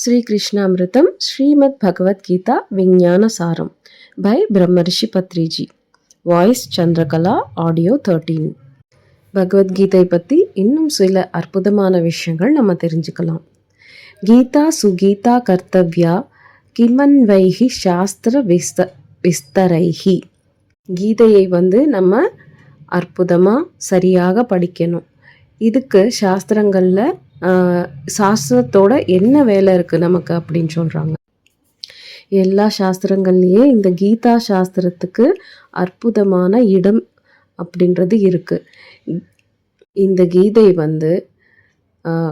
ஸ்ரீ கிருஷ்ணாமிருதம் ஸ்ரீமத் பகவத்கீதா விஞ்ஞான சாரம் by Brahmarshi Patriji. Voice Chandrakala audio thirteen Bhagavad Gita பற்றி இன்னும் சில அற்புதமான விஷயங்கள் நம்ம தெரிஞ்சுக்கலாம். கீதா சுகீதா கர்த்தவ்யா கிமன்வைஹி சாஸ்திர விஸ்த விஸ்தரைஹி. கீதையை வந்து நம்ம அற்புதமாக சரியாக படிக்கணும். இதுக்கு சாஸ்திரங்களில் சாஸ்திரத்தோட என்ன வேலை இருக்குது நமக்கு அப்படின்னு சொல்கிறாங்க எல்லா சாஸ்திரங்கள்லேயே இந்த கீதா சாஸ்திரத்துக்கு அற்புதமான இடம் அப்படின்றது இருக்குது இந்த கீதை வந்து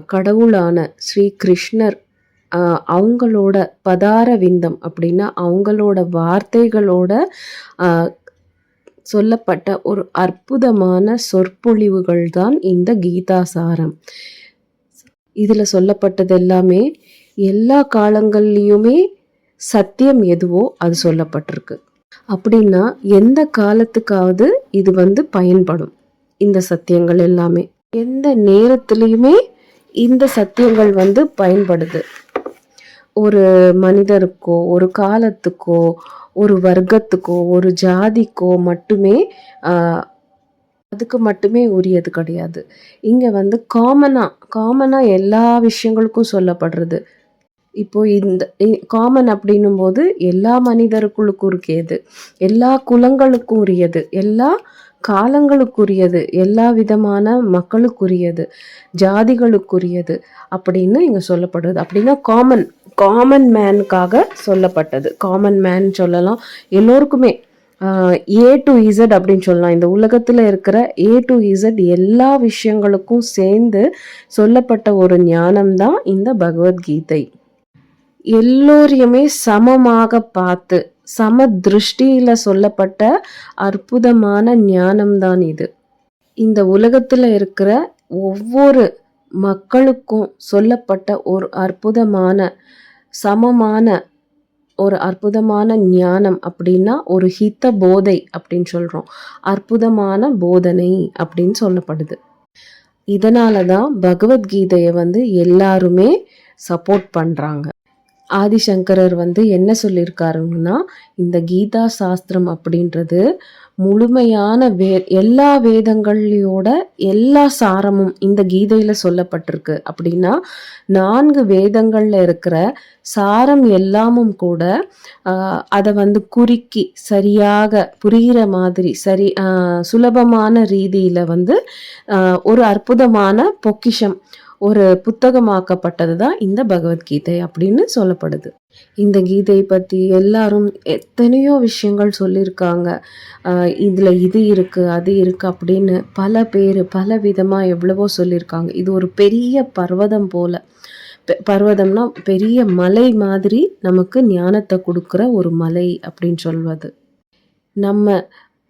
கடவுளான ஸ்ரீ கிருஷ்ணர் அவங்களோட பதார விந்தம் அப்படின்னா அவங்களோட வார்த்தைகளோட சொல்லப்பட்ட ஒரு அற்புதமான சொற்பொழிவுகள் தான் இந்த கீதாசாரம் இதில் சொல்லப்பட்டது எல்லாமே எல்லா காலங்கள்லேயுமே சத்தியம் எதுவோ அது சொல்லப்பட்டிருக்கு. அப்படின்னா எந்த காலத்துக்காவது இது வந்து பயன்படும். இந்த சத்தியங்கள் எல்லாமே. எந்த நேரத்துலேயுமே இந்த சத்தியங்கள் வந்து பயன்படுது. ஒரு மனிதருக்கோ ஒரு காலத்துக்கோ ஒரு வர்க்கத்துக்கோ ஒரு ஜாதிக்கோ மட்டுமே அதுக்கு மட்டுமே உரியது கிடையாது. இங்கே வந்து காமனாக காமனாக எல்லா விஷயங்களுக்கும் சொல்லப்படுறது. இப்போ இந்த காமன் அப்படின்னும் போது எல்லா மனிதர்களுக்கும் உரியது எல்லா குலங்களுக்கும் உரியது. எல்லா காலங்களுக்குரியது. எல்லா விதமான மக்களுக்குரியது. ஜாதிகளுக்குரியது அப்படின்னு இங்கே சொல்லப்படுது அப்படின்னா காமன் காமன் மேனுக்காக சொல்லப்பட்டது. காமன் மேன் சொல்லலாம். எல்லோருக்குமே ஏ டு இசட் அப்படின்னு சொல்லலாம். இந்த உலகத்தில் இருக்கிற ஏ டு இசட் எல்லா விஷயங்களுக்கும் சேர்ந்து சொல்லப்பட்ட ஒரு ஞானம் தான் இந்த பகவத்கீதை. எல்லோரையுமே சமமாக பார்த்து சம திருஷ்டியில் சொல்லப்பட்ட அற்புதமான ஞானம்தான் இது. இந்த உலகத்தில் இருக்கிற ஒவ்வொரு மக்களுக்கும் சொல்லப்பட்ட ஒரு அற்புதமான சமமான ஒரு அற்புதமான ஞானம் அப்படின்னா ஒரு ஹித்த போதை அப்படின்னு சொல்கிறோம் அற்புதமான போதனை அப்படின்னு சொல்லப்படுது. இதனால தான் பகவத்கீதையை வந்து எல்லாருமே சப்போர்ட் பண்ணுறாங்க ஆதிசங்கரர் வந்து என்ன சொல்லியிருக்காருன்னா இந்த கீதா சாஸ்திரம் அப்படின்றது முழுமையான வே எல்லா வேதங்களையோட எல்லா சாரமும் இந்த கீதையில் சொல்லப்பட்டிருக்கு. அப்படின்னா நான்கு வேதங்களில் இருக்கிற சாரம் எல்லாமும் கூட அதை வந்து குறுக்கி சரியாக புரிகிற மாதிரி சரி சுலபமான ரீதியில் வந்து ஒரு அற்புதமான பொக்கிஷம் ஒரு புத்தகமாக்கப்பட்டது தான் இந்த பகவத்கீதை அப்படின்னு சொல்லப்படுது. இந்த கீதை பற்றி எல்லாரும் எத்தனையோ விஷயங்கள் சொல்லியிருக்காங்க. இதில் இது இருக்குது அது இருக்குது அப்படின்னு பல பேர் பல விதமாக எவ்வளவோ சொல்லியிருக்காங்க. இது ஒரு பெரிய பர்வதம் போல். பர்வதம்னா பெரிய மலை மாதிரி நமக்கு ஞானத்தை கொடுக்குற ஒரு மலை அப்படின்னு சொல்வது. நம்ம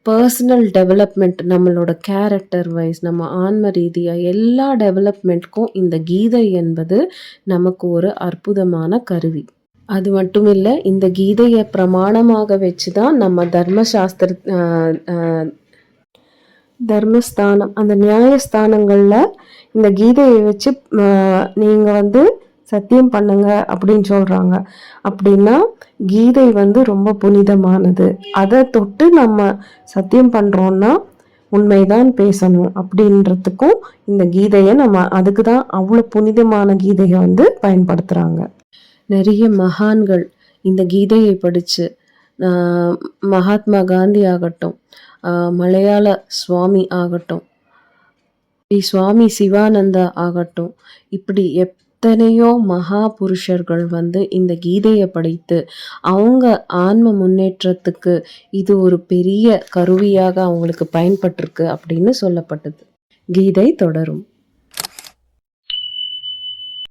பர்சனல் டெவலப்மெண்ட் நம்மளோட கேரக்டர் வைஸ் நம்ம ஆன்ம ரீதியாக எல்லா டெவலப்மெண்ட்க்கும் இந்த கீதை என்பது நமக்கு ஒரு அற்புதமான கருவி. அது மட்டும் இல்லை இந்த கீதையை பிரமாணமாக வச்சு தான் நம்ம தர்மசாஸ்திர தர்மஸ்தானம் அந்த நியாயஸ்தானங்களில் இந்த கீதையை வச்சு நீங்கள் வந்து சத்தியம் பண்ணுங்க அப்படின்னு சொல்கிறாங்க அப்படின்னா கீதை வந்து ரொம்ப புனிதமானது. அதை தொட்டு நம்ம சத்தியம் பண்ணுறோன்னா உண்மைதான் பேசணும் அப்படின்றதுக்கும் இந்த கீதையை நம்ம அதுக்கு தான் அவ்வளோ புனிதமான கீதையை வந்து பயன்படுத்துகிறாங்க நிறைய மகான்கள் இந்த கீதையை படித்து மகாத்மா காந்தி ஆகட்டும் மலையாள சுவாமி ஆகட்டும் ஸ்ரீ சுவாமி சிவானந்தா ஆகட்டும் இப்படி எப் எத்தனையோ மகா புருஷர்கள் வந்து இந்த கீதையை படித்து அவங்க ஆன்ம முன்னேற்றத்துக்கு இது ஒரு பெரிய கருவியாக அவங்களுக்கு பயன்பட்டிருக்கு அப்படின்னு சொல்லப்பட்டது. கீதை தொடரும்.